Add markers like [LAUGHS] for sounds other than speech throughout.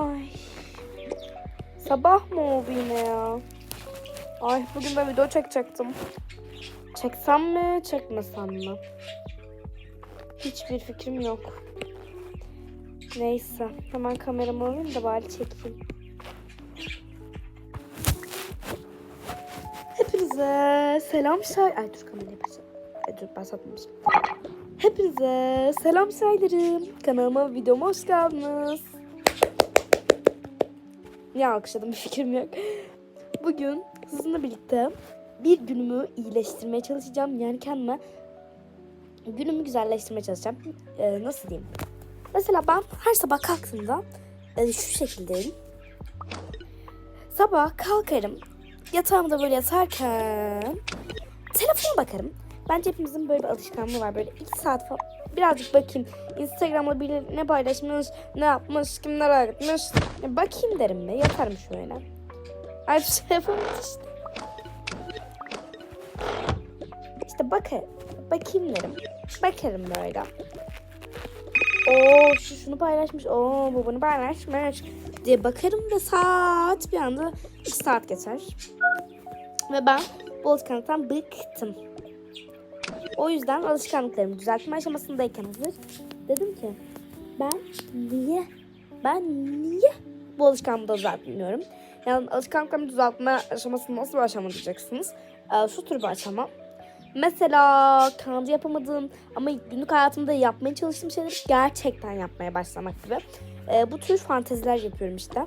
Ay. Sabah mı oldu yine ya? Ay bugün de video çekecektim. Çeksem mi, çekmesem mi? Hiçbir fikrim yok. Neyse, hemen kameramı alayım da bari çekeyim. Hepinize selam say... Ay dur kamerayı başlat. Ay dur başlatmamışım. Hepinize selam saylarım. Kanalıma videoma hoş geldiniz. Niye alkışladım bir fikrim yok. Bugün sizinle birlikte bir günümü iyileştirmeye çalışacağım. Yani kendime günümü güzelleştirmeye çalışacağım. Ee, nasıl diyeyim? Mesela ben her sabah kalktığımda e, şu şekildeyim. Sabah kalkarım. Yatağımda böyle yatarken telefona bakarım. Bence hepimizin böyle bir alışkanlığı var. Böyle iki saat falan birazcık bakayım. Instagram'da biri ne paylaşmış, ne yapmış, kimler. Ya bakayım derim be. Yatarım şöyle. Ay şu telefon işte. İşte bak bakayım derim. Bakarım böyle. Oo şu şunu paylaşmış. Oo bu bunu paylaşmış diye bakarım ve saat bir anda 2 saat geçer. Ve ben bu alışkanlıktan bıktım. O yüzden alışkanlıklarımı düzeltme aşamasındayken hazır. Dedim ki ben niye ben niye bu alışkanlığı düzeltmiyorum? Yani alışkanlıklarımı düzeltme aşamasında nasıl bir aşama diyeceksiniz? Ee, şu tür bir aşama. Mesela kendi yapamadığım ama günlük hayatımda yapmaya çalıştığım şeyleri gerçekten yapmaya başlamak gibi. Ee, bu tür fanteziler yapıyorum işte.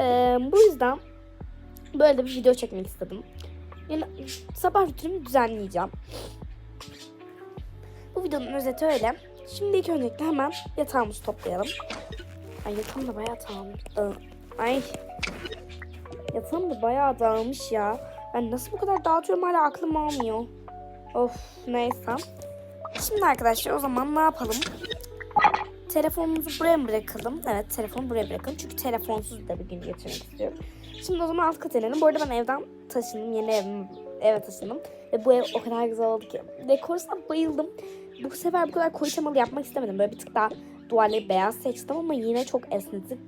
Ee, bu yüzden böyle bir video çekmek istedim. Yani sabah rutinimi düzenleyeceğim. Bu videonun özeti öyle. Şimdi ilk öncelikle hemen yatağımızı toplayalım. Ay yatağım da bayağı dağılmış. Ay. Yatağım da bayağı dağılmış ya. Ben nasıl bu kadar dağıtıyorum hala aklım almıyor. Of neyse. Şimdi arkadaşlar o zaman ne yapalım? Telefonumuzu buraya mı bırakalım? Evet telefonu buraya bırakalım. Çünkü telefonsuz da bir gün geçirmek istiyorum. Şimdi o zaman alt kata inelim. Bu arada ben evden taşındım. Yeni evim, eve taşındım. Ve bu ev o kadar güzel oldu ki. Dekorusuna bayıldım. Bu sefer bu kadar koyu temalı yapmak istemedim. Böyle bir tık daha duvarları beyaz seçtim ama yine çok esnetik,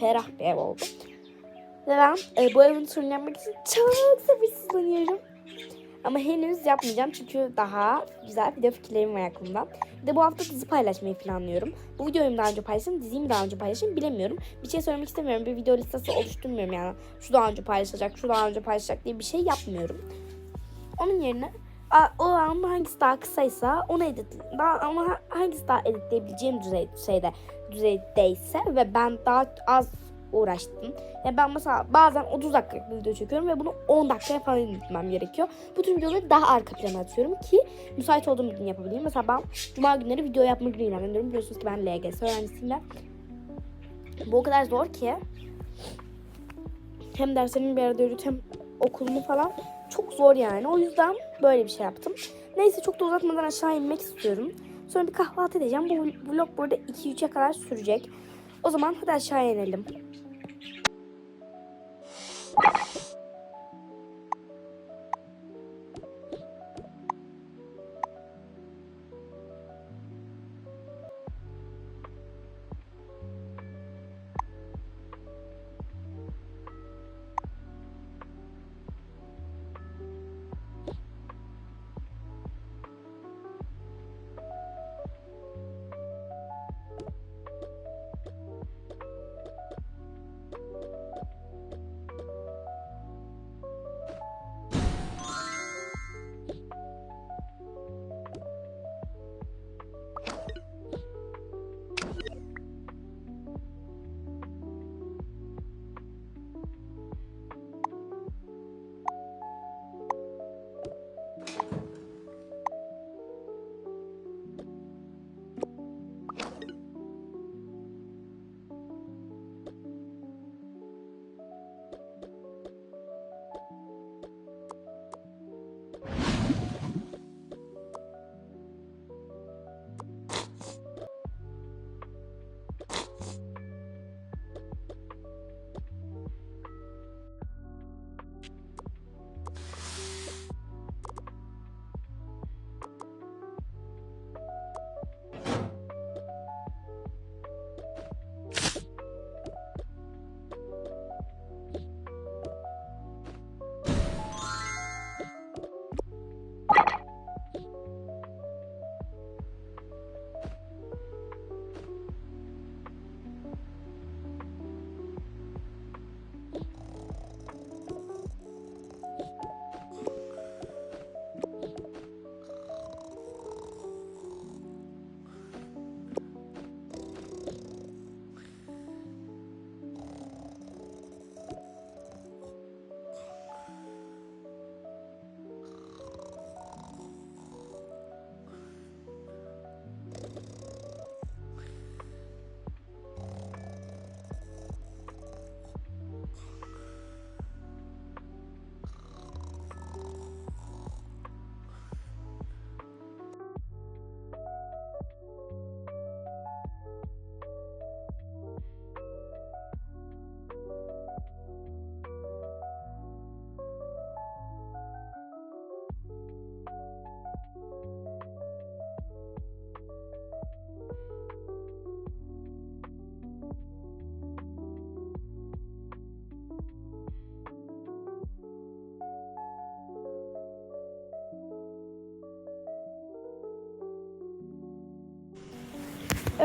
ferah bir ev oldu. Ve ben e, bu evin turunu için çok sabırsızlanıyorum. Ama henüz yapmayacağım çünkü daha güzel video fikirlerim var aklımda. Bir de bu hafta dizi paylaşmayı planlıyorum. Bu videoyu daha önce paylaşayım, diziyi mi daha önce paylaşayım bilemiyorum. Bir şey söylemek istemiyorum. Bir video listesi oluşturmuyorum yani. Şu daha önce paylaşacak, şu daha önce paylaşacak diye bir şey yapmıyorum. Onun yerine o an hangisi daha kısaysa onu edit daha ama hangisi daha editleyebileceğim düzey, şeyde düzeydeyse ve ben daha az uğraştım. Yani ben mesela bazen 30 dakikalık bir video çekiyorum ve bunu 10 dakikaya falan editlemem gerekiyor. Bu tür videoları daha arka plana atıyorum ki müsait olduğum gün yapabileyim. Mesela ben cuma günleri video yapma günü ilan ediyorum. Biliyorsunuz ki ben LGS öğrencisiyim. Bu o kadar zor ki hem derslerimi bir arada yürüt hem okulumu falan çok zor yani. O yüzden böyle bir şey yaptım. Neyse çok da uzatmadan aşağı inmek istiyorum. Sonra bir kahvaltı edeceğim. Bu vlog burada 2-3'e kadar sürecek. O zaman hadi aşağı inelim.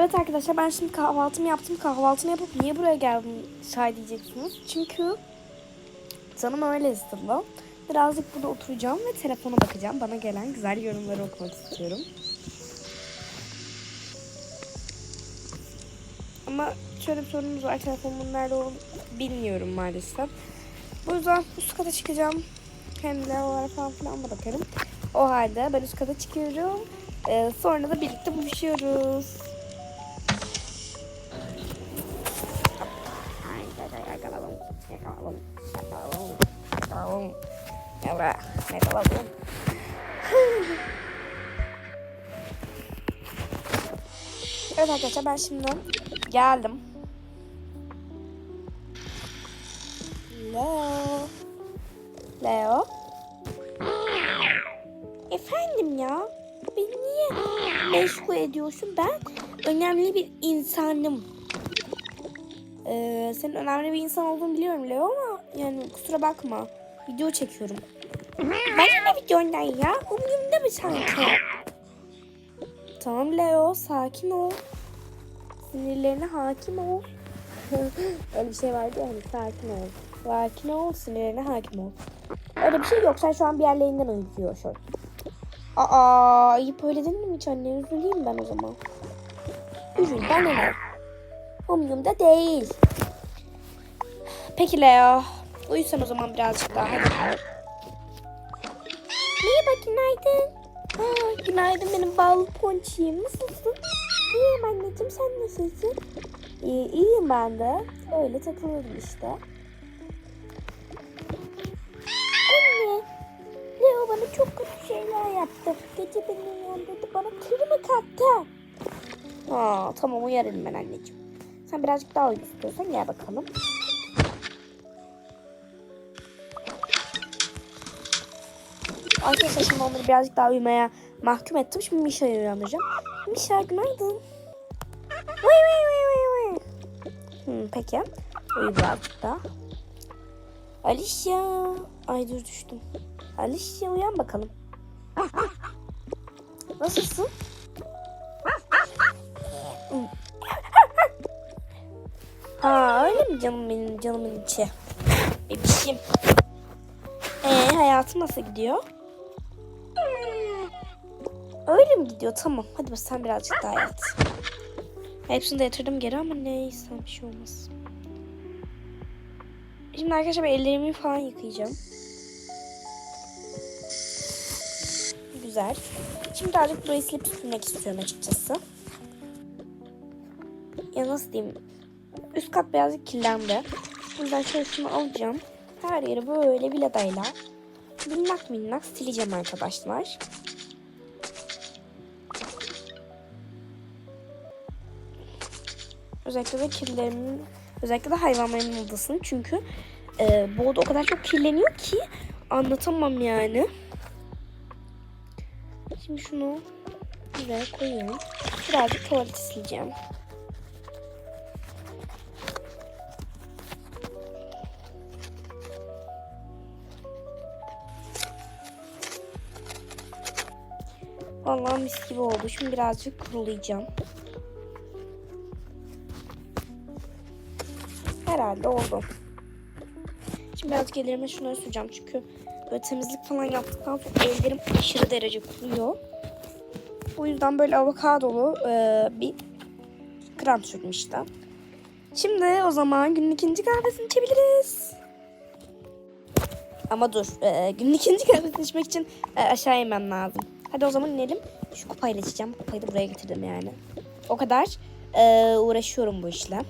Evet arkadaşlar ben şimdi kahvaltımı yaptım. Kahvaltımı yapıp niye buraya geldim şay diyeceksiniz. Çünkü canım öyle istedi. Birazcık burada oturacağım ve telefona bakacağım. Bana gelen güzel yorumları okumak istiyorum. Ama şöyle bir sorunumuz var. Telefonumun nerede olduğunu bilmiyorum maalesef. Bu yüzden üst kata çıkacağım. Hem lavabolara falan filan da bakarım. O halde ben üst kata çıkıyorum. Ee, sonra da birlikte buluşuyoruz. Yakalalım. Yakalalım. Yakalalım. Gel buraya. Yakalalım. [SIGHS] evet arkadaşlar ben şimdi geldim. Leo. Leo. Efendim ya. Beni niye meşgul ediyorsun? Ben önemli bir insanım. Ee, senin önemli bir insan olduğunu biliyorum Leo yani kusura bakma. Video çekiyorum. Ben ne videondan ya? Umurumda mı sanki? Tamam Leo sakin ol. Sinirlerine hakim ol. [LAUGHS] Öyle bir şey vardı ya hani sakin ol. Sakin ol sinirlerine hakim ol. Öyle bir şey yok sen şu an bir yerlerinden uyuyorsun. Aa ayıp öyle değil mi hiç anne? Üzüleyim ben o zaman. Üzül ben ne? Umurumda değil. Peki Leo. Uyusan o zaman birazcık daha. Hadi. Merhaba günaydın. Aa, günaydın benim ballı ponçiyim. Nasılsın? İyiyim anneciğim sen nasılsın? İyi, iyiyim ben de. Öyle takılıyorum işte. Anne. Leo bana çok kötü şeyler yaptı. Gece beni uyandırdı. Bana kırmı kattı. Aa, tamam uyarım ben anneciğim. Sen birazcık daha uyu istiyorsan gel bakalım. Arkadaşlar şimdi onları birazcık daha uyumaya mahkum ettim. Şimdi Mişa'yı uyandıracağım. Mişa günaydın. Vay vay vay vay vay. Hmm, peki. Uyu birazcık daha. Alicia. Ay dur düştüm. Alicia uyan bakalım. Nasılsın? Ha öyle mi canım benim canımın içi? Bebişim. Ee hayatın nasıl gidiyor? Öyle mi gidiyor? Tamam. Hadi bak sen birazcık daha yat. Hepsini de yatırdım geri ama neyse bir şey olmaz. Şimdi arkadaşlar ellerimi falan yıkayacağım. Güzel. Şimdi birazcık burayı silip süpürmek istiyorum açıkçası. Ya nasıl diyeyim? Üst kat birazcık kirlendi. Yüzden şöyle şunu alacağım. Her yeri böyle viladayla minnak minnak sileceğim arkadaşlar. Özellikle de kirlerimin, özellikle de hayvanlarımın odasını çünkü e, bu oda o kadar çok kirleniyor ki anlatamam yani. Şimdi şunu buraya koyuyorum. Birazcık tuvalet sileceğim. Vallahi mis gibi oldu. Şimdi birazcık kurulayacağım. Herhalde oldu. Şimdi birazcık ellerime şunları süreceğim. Çünkü böyle temizlik falan yaptıktan sonra ellerim aşırı derece kuruyor. O yüzden böyle avokadolu e, bir krem sürdüm işte. Şimdi o zaman günün ikinci kahvesini içebiliriz. Ama dur. E, günün ikinci kahvesini içmek için e, aşağı inmem lazım. Hadi o zaman inelim. Şu kupayla içeceğim. Kupayı da buraya getirdim yani. O kadar e, uğraşıyorum bu işle.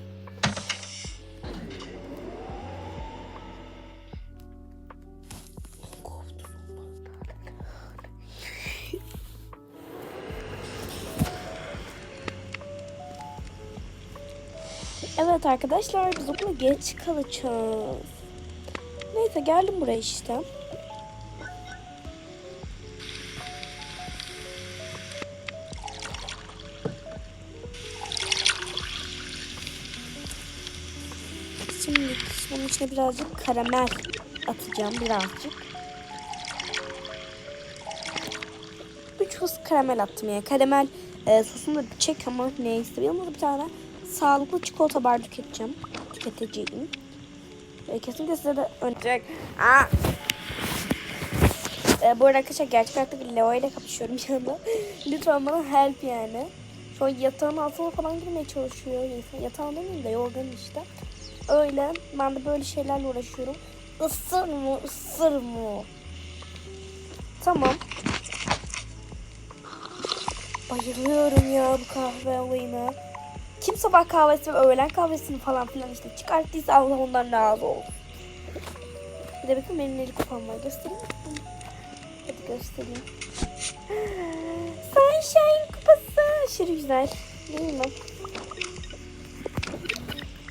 Evet arkadaşlar biz okula geç kalacağız. Neyse geldim buraya işte. Şimdi bunun içine birazcık karamel atacağım birazcık. Üç fıs karamel attım yani. Karamel E, sosunu da çek ama neyse. Da bir tane sağlıklı çikolata bar tüketeceğim. Tüketeceğim. E, kesinlikle size de önerecek. Aa! E, bu arada arkadaşlar gerçek hayatta Leo ile kapışıyorum [LAUGHS] anda. Lütfen bana help yani. Şu an yatağın altına falan girmeye çalışıyor. Yatağın demeyeyim de yorgan işte. Öyle. Ben de böyle şeylerle uğraşıyorum. Isır mı? Isır mı? Tamam. Bayılıyorum ya bu kahve olayına. Kim sabah kahvesi ve öğlen kahvesini falan filan işte çıkarttıysa Allah ondan razı olsun. Bir de bakın benim neli kupam var. Göstereyim mi? Hadi göstereyim. [LAUGHS] Sunshine kupası. Aşırı güzel. Değil mi?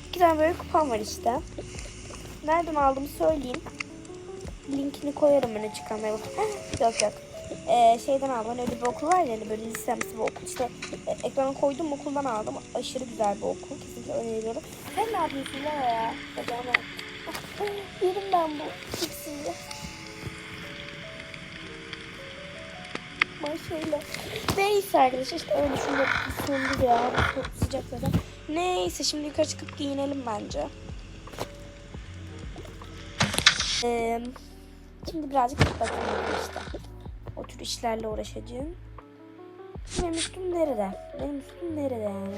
İki tane böyle kupam var işte. Nereden aldığımı söyleyeyim. Linkini koyarım öne çıkarmaya [LAUGHS] yok yok. Ee, şeyden aldım. Hani öyle bir okul var ya hani böyle lisemsi bir okul. İşte e, ekrana koydum okuldan aldım. Aşırı güzel bir okul. Kesinlikle öneriyorum. Sen ne yapıyorsun ya? Hadi ama. Yerim ben bu ikisini. Maşallah. Neyse arkadaşlar işte öyle şurada sondu ya. Çok sıcak zaten. Neyse şimdi yukarı çıkıp giyinelim bence. Ee, şimdi birazcık bakayım işte. Tür işlerle uğraşacağım. Benim üstüm nerede? Benim üstüm nerede yani?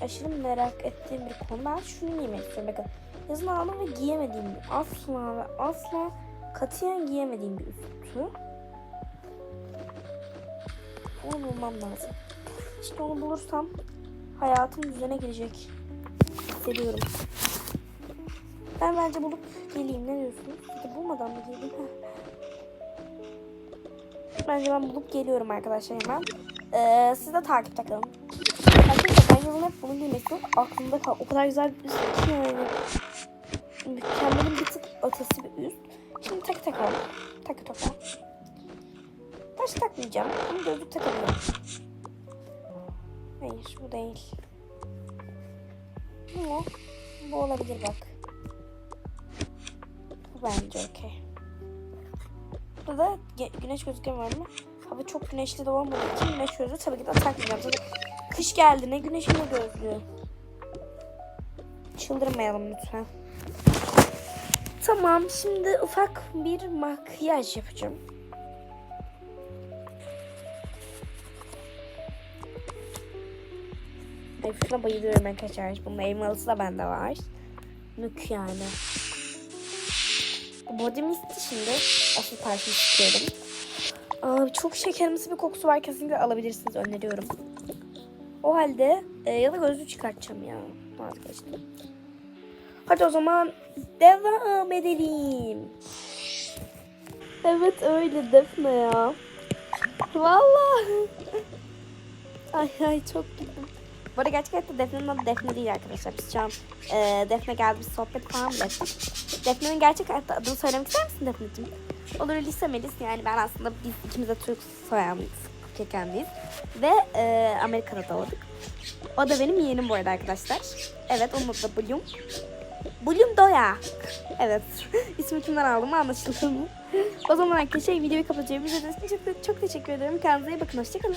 Aşırı merak ettiğim bir konu. Ben şunu giymek istiyorum. Bakın yazın aldım ve giyemediğim asla ve asla katiyen giyemediğim bir üstü. Onu bulmam lazım. İşte onu bulursam hayatım düzene girecek. Hissediyorum. Ben bence bulup geleyim. Ne diyorsunuz? Bulmadan mı geleyim? [LAUGHS] Bence ben bulup geliyorum arkadaşlar hemen. Ee, siz de takipte kalın. Arkadaşlar ben yazın hep bunu giymek istiyorum. Aklımda kal. O kadar güzel bir üst ki yani. Mükemmelin bir tık ötesi bir üst. Şimdi tak takalım. Takı toka. Taş takmayacağım. Ama gözlük takabilirim. Hayır bu değil. Bu. Bu olabilir bak. Bu bence okey. Burada da güneş gözlüğüm var mı? Hava çok güneşli de olmadığı için güneş gözlüğü tabii ki de takmayacağım. Zaten kış geldi ne güneşin ne gözlüğü. Çıldırmayalım lütfen. Tamam şimdi ufak bir makyaj yapacağım. Ay şuna bayılıyorum arkadaşlar. Bunun elmalısı da bende var. Mük yani. Bu body mist'i şimdi asıl parfüm sıkıyorum. Abi çok şekerimsi bir kokusu var. Kesinlikle alabilirsiniz. Öneriyorum. O halde e, ya da gözlüğü çıkartacağım ya. Vazgeçtim. Hadi o zaman devam edelim. Evet öyle Defne ya. Vallahi. [LAUGHS] ay ay çok güzel. Bu arada gerçekten Defne'nin adı Defne değil arkadaşlar. Biz şu an e, Defne geldi bir sohbet falan bile ettik. Defne'nin gerçek adını söylemek ister misin Defne'cim? Olur Lisa Melis yani ben aslında biz ikimiz de Türk soyanlıyız. Kökenliyiz. Ve e, Amerika'da doğduk. O da benim yeğenim bu arada arkadaşlar. Evet onun adı da Bloom. Bloom Doya. Evet. [LAUGHS] İsmi kimden aldım anlaşıldı mı? o zaman arkadaşlar videoyu kapatacağım. İzlediğiniz için çok, çok teşekkür ederim. Kendinize iyi bakın. Hoşçakalın.